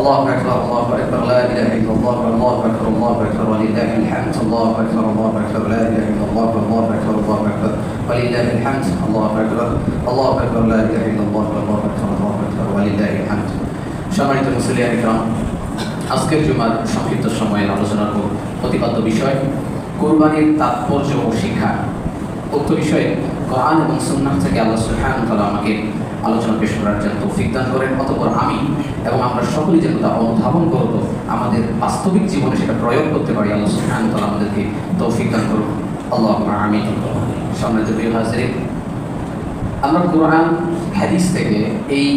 الله أكبر الله أكبر لا إله إلا الله الله أكبر الله أكبر ولله الحمد الله أكبر الله أكبر لا إله إلا الله الله أكبر الله أكبر ولله الحمد الله أكبر الله أكبر لا إله إلا الله الله أكبر الله أكبر ولله الحمد সম্মানিত মুসলিয়ান ইকরাম আজকের জুমার সংক্ষিপ্ত সময়ের আলোচনার প্রতিপাদ্য বিষয় কোরবানির তাৎপর্য ও শিক্ষা উক্ত বিষয়ে কোরআন এবং সুন্নাহ থেকে আল্লাহ সুবহানাহু ওয়া তাআলা আমাকে আলোচনা পেশ করার জন্য তৌফিক দান করেন, অতঃপর আমি এবং আমরা সকলেই যেন তা অনুধাবন করব, আমাদের বাস্তবিক জীবনে সেটা প্রয়োগ করতে পারি। আল্লাহ সুবহানাহু ওয়া তাআলা আমাদেরকে তৌফিক দান করুন। আল্লাহ আমি সম্মানিত হাজিরিন, আমরা কোরআন, হাদিস থেকে এই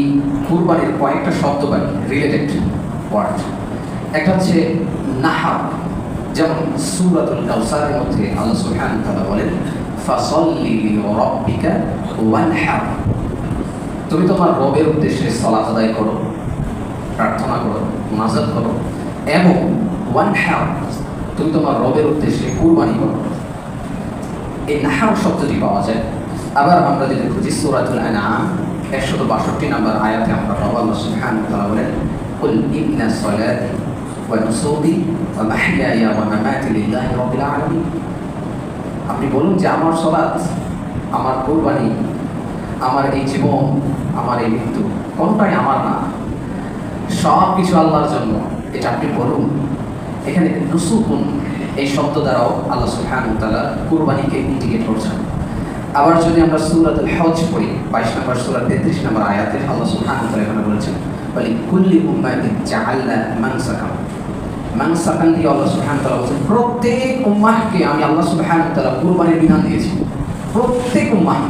কুরবানির কয়েকটা শব্দ পাই রিলেটেড ওয়ার্ড একটা হচ্ছে নাহাব যেমন সুরাতুল কাউসারের মধ্যে আল্লাহ সুবহানাহু ওয়া তাআলা বলেন, ফাসাল্লি লিরাব্বিকা ওয়ানহার। তুমি তোমার রবের উদ্দেশ্যে সালাত আদায় করো, প্রার্থনা করো, নাজাত করো, এবং ওয়ানহার তুমি তোমার রবের উদ্দেশ্যে কুরবানি করো। এই নাহার শব্দটি পাওয়া যায়, আবার আমরা যদি খুঁজি সুরাতুল আনআম, একশত বাষট্টি নম্বর আয়াতে আমরা পাবো, আল্লাহ তাআলা বলেন, কুল ইন্না সালাতি ওয়া নুসুকি লিল্লাহি রাব্বিল আলামিন। আপনি বলুন যে আমার সলাৎ, আমার কোরবানি আমার এই জীবন, আমার এই মৃত্যু, কোনটাই আমার না। সব কিছু আল্লাহর জন্য, এটা আপনি বলুন। এখানে নুসুকুন, এই শব্দ দ্বারাও আল্লাহ সুবহানাহু ওয়া কুরবানিকে ইন্ডিকেট করছেন। আবার যদি আমরা সূরাতুল হজ পড়ি 22 নম্বর সূরা 33 নম্বর আয়াতে আল্লাহ তাআলা এখানে বলেছেন বলি কুল্লি উম্মাতিন জাআলনা মানসাকাম মানসাকান দিয়ে আল্লাহ তাআলা প্রত্যেক উম্মাহকে আমি আল্লাহ সুবহানাহু ওয়া তাআলা কুরবানির বিধান দিয়েছি। প্রত্যেক উম্মাহ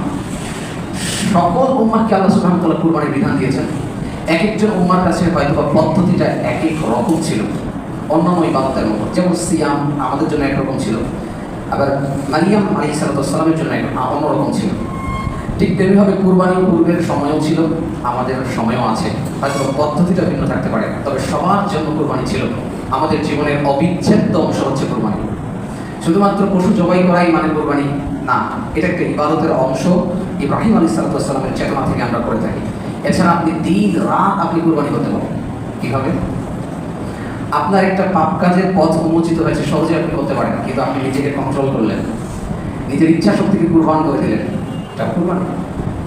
সকল উম্মাহকে আল্লাহ ওয়া তাআলা কুরবানির বিধান দিয়েছেন। এক একজন উম্মার কাছে হয়তো বা পদ্ধতিটা এক এক রকম ছিল। অন্যান্য ইবাদতের মতো। যেমন সিয়াম আমাদের জন্য একরকম ছিল। আবার মারিয়াম আলী সালাতামের জন্য এক অন্যরকম ছিল। ঠিক তেমনিভাবে কুরবানি পূর্বের সময়ও ছিল, আমাদের সময়ও আছে। হয়তো পদ্ধতিটা ভিন্ন থাকতে পারে। তবে সবার জন্য কুরবানি ছিল। আমাদের জীবনের অবিচ্ছেদ্য অংশ হচ্ছে কুরবানি। শুধুমাত্র পশু জবাই করাই মানে কোরবানি না, এটা একটা ইবাদতের অংশ। ইব্রাহিম আলী সালাতামের চেতনা থেকে আমরা করে থাকি। এছাড়া আপনি দিন, রাত আপনি কোরবানি করতে পারেন। কীভাবে? আপনার একটা পাপ কাজের পথ উন্মোচিত হয়েছে, সহজে আপনি করতে পারেন, কিন্তু আপনি নিজেকে কন্ট্রোল করলেন। নিজের ইচ্ছা শক্তিকে কুরবান করে দিলেন। এটা কুরবান।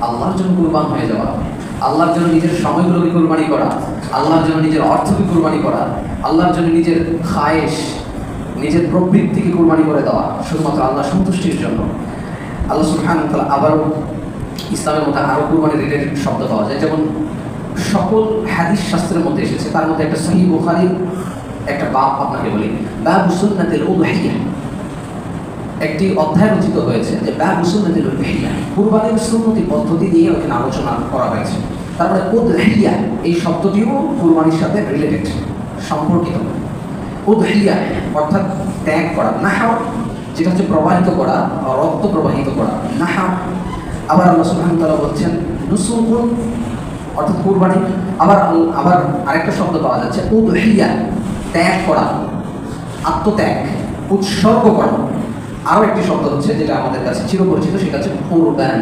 আল্লাহর জন্য কুরবান হয়ে যাওয়া। আল্লাহর জন্য নিজের সময়গুলোকে কুরবানি করা। আল্লাহর জন্য নিজের অর্থকে কুরবানি করা। আল্লাহর জন্য নিজের খায়েশ নিজের প্রবৃত্তিকে কুরবানি করে দেওয়া শুধুমাত্র আল্লাহ সন্তুষ্টির জন্য। আল্লাহ সুবহান তাআলা আবারও ইসলামের মধ্যে আরও কুরবানি রিলেটেড শব্দ পাওয়া যায়। যেমন সকল হাদিস শাস্ত্রের মধ্যে এসেছে, তার মধ্যে একটা সহি বুখারির একটা বাপ আপনাকে বলি, বাবু সুন্নাতিল উদহিয়া। একটি অধ্যায় রচিত হয়েছে যে বাবু সুন্নাতিল উদহিয়া, কুরবানির সুন্নতি পদ্ধতি দিয়ে ওখানে আলোচনা করা হয়েছে। তারপরে উদহিয়া, এই শব্দটিও কুরবানির সাথে রিলেটেড সম্পর্কিত। উদহিয়া, অর্থাৎ ত্যাগ করা, নাহা, যেটা হচ্ছে প্রবাহিত করা রক্ত প্রবাহিত করা, নাহা। আবার আল্লাহ তাআলা বলছেন নুসুকুন অর্থাৎ কুরবানি। আবার আবার আরেকটা শব্দ পাওয়া যাচ্ছে, উদহিয়া, ত্যাগ করা, আত্মত্যাগ, উৎসর্গ করা। আরও একটি শব্দ হচ্ছে যেটা আমাদের কাছে চিরপরিচিত, সেটা হচ্ছে কোরবান।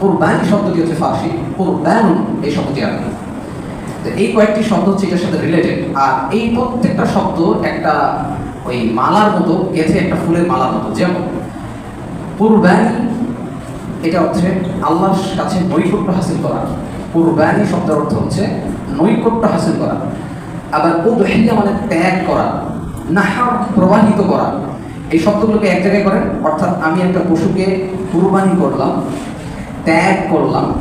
কোরবান শব্দটি হচ্ছে ফার্সি কোরবান এই শব্দটি আর এই কয়েকটি শব্দ হচ্ছে এটার সাথে রিলেটেড আর এই প্রত্যেকটা শব্দ একটা ওই মালার মতো গেছে একটা ফুলের মালার মতো। যেমন, কুরবানি, এটা হচ্ছে আল্লাহর কাছে নৈকট্য হাসিল করা। কুরবানি শব্দের অর্থ হচ্ছে নৈকট্য হাসিল করা। আবার উদহিয়া মানে ত্যাগ করা নাহার প্রবাহিত করা। এই শব্দগুলোকে এক জায়গায় করেন, অর্থাৎ আমি একটা পশুকে কুরবানি করলাম, ত্যাগ করলাম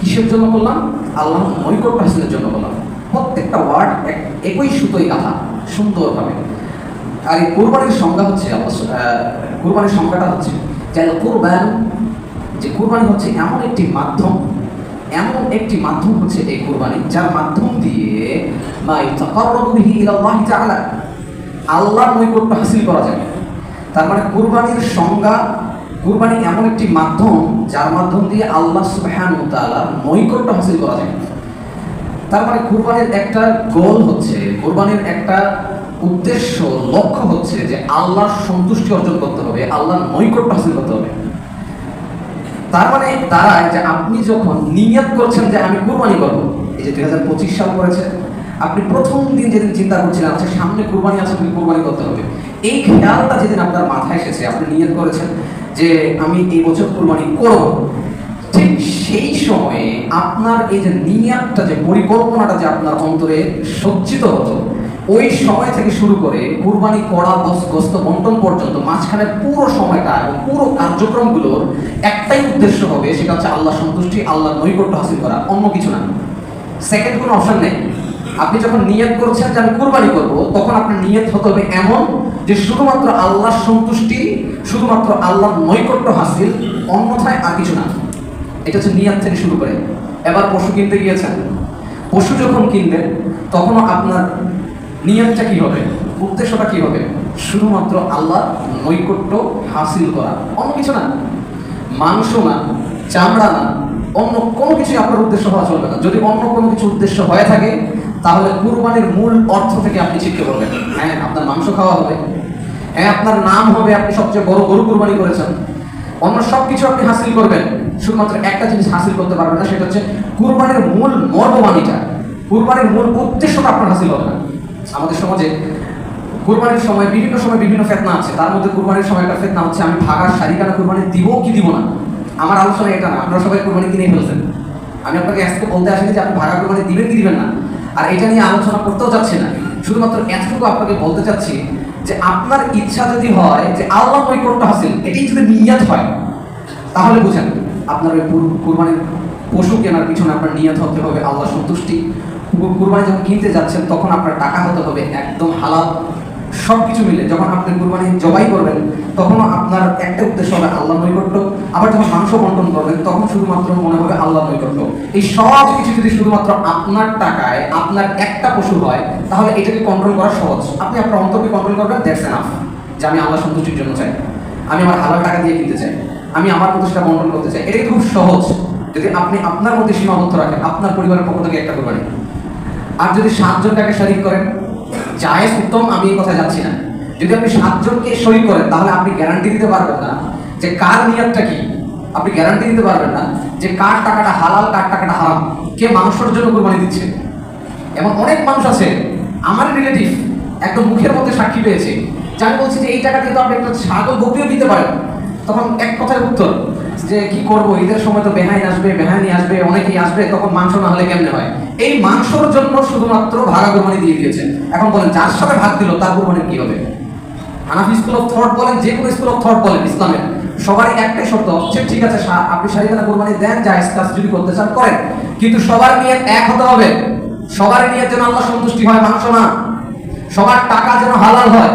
কিসের জন্য বললাম? আল্লাহ নৈকট্য হাসিলের জন্য বললাম। প্রত্যেকটা ওয়ার্ড এক একই সুতোই গাথা, সুন্দরভাবে। আর এই কোরবানির সংজ্ঞা হচ্ছে কোরবানির সংজ্ঞাটা হচ্ছে যে কোরবান, যে কোরবানি হচ্ছে এমন একটি মাধ্যম, এমন একটি মাধ্যম হচ্ছে এই কোরবানি, যার মাধ্যম দিয়ে আল্লাহর নৈকট্য হাসিল করা যায়। তার মানে কোরবানির সংজ্ঞা কোরবানি এমন একটি মাধ্যম যার মাধ্যম দিয়ে আল্লাহ সুবহানাহু ওয়া নৈকট্য হাসিল করা যায়। তার মানে কুরবানির একটা গোল হচ্ছে, কুরবানির একটা উদ্দেশ্য, লক্ষ্য হচ্ছে যে আল্লাহর সন্তুষ্টি অর্জন করতে হবে, আল্লাহর নৈকট্য হাসিল করতে হবে। তার মানে দাঁড়ায় যে আপনি যখন নিয়ত করছেন যে আমি কুরবানি করব, এই যে দুই হাজার পঁচিশ সাল পড়েছে আপনি প্রথম দিন যেদিন চিন্তা করছিলেন আচ্ছা সামনে কুরবানি আছে আপনি কুরবানি করতে হবে। এই খেয়ালটা যেদিন আপনার মাথায় এসেছে, আপনি নিয়ত করেছেন যে আমি এই বছর কুরবানি করব। ঠিক সেই সময়ে আপনার এই যে নিয়াতটা, যে পরিকল্পনাটা যে আপনার অন্তরে সজ্জিত হতো, ওই সময় থেকে শুরু করে কুরবানি করা গোস- গোস্ত বন্টন পর্যন্ত মাঝখানে পুরো সময়টা এবং পুরো কার্যক্রমগুলোর একটাই উদ্দেশ্য হবে, সেটা হচ্ছে আল্লাহ সন্তুষ্টি আল্লাহ নৈকট্য হাসিল করা, অন্য কিছু না। সেকেন্ড কোনো অপশন নেই। আপনি যখন নিয়ত করছেন যে আমি কোরবানি করব, তখন আপনার নিয়ত হতে হবে এমন যে শুধুমাত্র আল্লাহর সন্তুষ্টি, শুধুমাত্র আল্লাহর নৈকট্য হাসিল, অন্যথায় আর কিছু না। এটা হচ্ছে নিয়াত থেকে শুরু করে। এবার পশু কিনতে গিয়েছেন। পশু যখন কিনবেন, তখনও আপনার নিয়তটা কি হবে? উদ্দেশ্যটা কি হবে? শুধুমাত্র আল্লাহ নৈকট্য হাসিল করা। অন্য কিছু না। মাংস না, চামড়া না, অন্য কোনো কিছুই আপনার উদ্দেশ্য হওয়া চলবে না। যদি অন্য কোনো কিছু উদ্দেশ্য হয়ে থাকে তাহলে কুরবানির মূল অর্থ থেকে আপনি ছিটকে পড়বেন হ্যাঁ আপনার মাংস খাওয়া হবে। হ্যাঁ আপনার নাম হবে, আপনি সবচেয়ে বড় গরু কুরবানি করেছেন। অন্য সব কিছু আপনি হাসিল করবেন। শুধুমাত্র একটা জিনিস হাসিল করতে পারবেন না, সেটা হচ্ছে কুরবানির মূল মর্মবাণীটা। কুরবানির মূল উদ্দেশ্যটা আপনার হাসিল হবে না। আমাদের সমাজে কুরবানির সময় বিভিন্ন সময় বিভিন্ন ফেতনা আছে। তার মধ্যে কুরবানির সময় একটা ফেতনা হচ্ছে, আমি ভাগার শাড়িকানা কুরবানি দিব কি দিব না? আমার আলোচনা এটা না, আপনারা সবাই কুরবানি কিনে ফেলছেন। আমি আপনাকে আজকে বলতে আসিনি যে আপনি ভাগা কুরবানি দিবেন কি দিবেন না। আর এটা নিয়ে আলোচনা করতেও চাচ্ছি না। শুধুমাত্র এতটুকু আপনাকে বলতে চাচ্ছি যে আপনার ইচ্ছা যদি হয় যে আল্লাহ নৈকট্য হাসিল, এটাই যদি নিয়াত হয়, তাহলে বুঝেন আপনার ওই কুর- কুরবানির পশু কেনার পিছনে আপনার নিয়ত হতে হবে আল্লাহ সন্তুষ্টি। কুরবানি যখন কিনতে যাচ্ছেন, তখন আপনার টাকা হতে হবে, একদম হালাল সব কিছু মিলে। যখন আপনি কুরবানি জবাই করবেন, তখনও আপনার একটা উদ্দেশ্য হবে আল্লাহ নৈকট্য। আবার যখন মাংস বন্টন করবেন, তখন শুধুমাত্র মনে হবে আল্লাহ নৈকট্য। এই সব কিছু যদি শুধুমাত্র আপনার টাকায়, আপনার একটা পশু হয়, তাহলে এটাকে কন্ট্রোল করা সহজ। আপনি আপনার অন্তরকে কন্ট্রোল করবেন দ্যাটস এনাফ যে আমি আল্লাহ সন্তুষ্টির জন্য চাই। আমি আমার হালাল টাকা দিয়ে কিনতে চাই। আমি আমার মতো সেটা বন্টন করতে চাই। এটাই খুব সহজ। যদি আপনি আপনার মধ্যে সীমাবদ্ধ রাখেন, আপনার পরিবারের পক্ষ থেকে একটা কোরবানি আর যদি সাতজনটাকে শরিক করেন, জায়েজ, উত্তম, আমি এই কথা যাচ্ছি না। যদি আপনি সাতজনকে শরিক করেন, তাহলে আপনি গ্যারান্টি দিতে পারবেন না। যে কার নিয়তটা কি? আপনি গ্যারান্টি দিতে পারবেন না যে কার টাকাটা হালাল, কার টাকাটা হারাম। কে মাংসের জন্য কোরবানি দিচ্ছে? এমন অনেক মানুষ আছে, আমার রিলেটিভ একদম মুখের মধ্যে সাক্ষী পেয়েছে, যে আমি বলছি যে এই টাকা কিন্তু আপনি একটা ছাগল বকরিও দিতে পারেন। তখন এক কথায় উত্তর, যে কি করব? ঈদের সময় তো বেহাইন আসবে, বেহাইনি আসবে, অনেকেই আসবে, তখন মাংস না হলে কেমনে হয়? এই মাংসর জন্য শুধুমাত্র ভাগা কোরবানি দিয়ে দিয়েছে এখন বলেন, যার সাথে ভাগ দিল, তার কোরবানি কি হবে? হানাফি স্কুল অফ থট বলেন, যে কোনো স্কুল অফ থট বলেন, ইসলামের। সবারই একটাই শর্ত হচ্ছে ঠিক আছে আপনি শারীরিক কোরবানি দেন জায়েজ কাজ যদি করতে চান করেন। কিন্তু সবার নিয়ে এক হতে হবে। সবার নিয়ে যেন আল্লাহ সন্তুষ্টি হয় মাংস না। সবার টাকা যেন হালাল হয়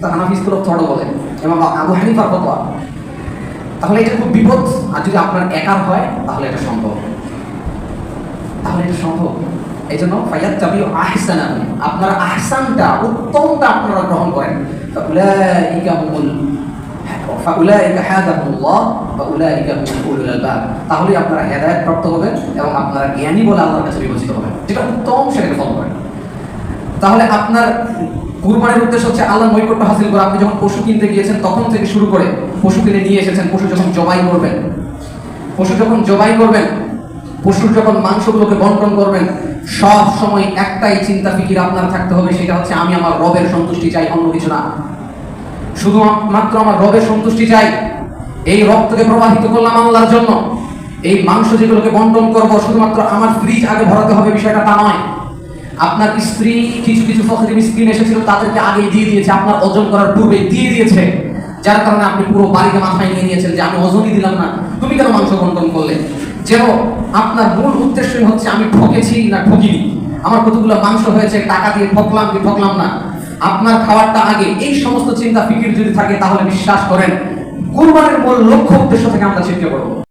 তা হানাফি অফ থট বলে, এবং আবু হানিফার ফতোয়া। তাহলে এটা খুব বিপদ। আর যদি আপনার একার হয়, তাহলে এটা সম্ভব। তাহলে এটা সম্ভব। এই জন্য ফাইয়াত চাবিও আহসানা আপনারা আহসানটা উত্তমটা আপনারা গ্রহণ করেন। ফাউলাইকা হুমুল তাহলে আপনারা হেদায়েত প্রাপ্ত হবেন এবং আপনারা জ্ঞানী বলে আল্লাহর কাছে বিবেচিত হবেন। যেটা উত্তম সেটাকে ফলো করেন তাহলে আপনার কুরবানির উদ্দেশ্য হচ্ছে আল্লাহ নৈকট্য হাসিল করা। আপনি যখন পশু কিনতে গিয়েছেন, তখন থেকে শুরু করে পশু কিনে নিয়ে এসেছেন, পশু যখন জবাই করবেন, পশু যখন জবাই করবেন পশুর যখন মাংসগুলোকে বন্টন করবেন, সব সময় একটাই চিন্তা, ফিকির আপনার থাকতে হবে, সেটা হচ্ছে আমি আমার রবের সন্তুষ্টি চাই, অন্য কিছু না। শুধু মাত্র আমার রবের সন্তুষ্টি চাই। এই রক্তকে প্রবাহিত করলাম আল্লাহর জন্য। এই মাংস যেগুলোকে বন্টন করব, শুধুমাত্র আমার ফ্রিজ আগে ভরাতে হবে, বিষয়টা তা নয়। আপনার স্ত্রী, কিছু কিছু ফখরি মিসকিন এসেছিল, তাদেরকে আগে দিয়ে দিয়েছে, আপনার ওজন করার পূর্বে দিয়ে দিয়েছে। যার কারণে আপনি পুরো বাড়িকে মাথায় নিয়ে নিয়েছেন যে আমি ওজনই দিলাম না। তুমি কেন মাংস বন্টন করলে? যেন আপনার মূল উদ্দেশ্যই হচ্ছে আমি ঠকেছি না ঠকিনি। আমার কতগুলো মাংস হয়েছে, টাকা দিয়ে ঠকলাম কি ঠকলাম না। আপনার খাবারটা আগে, এই সমস্ত চিন্তা, ফিকির যদি থাকে, তাহলে বিশ্বাস করেন, কুরবানের মূল লক্ষ্য, উদ্দেশ্য থেকে আমরা চিন্তা পড়ব।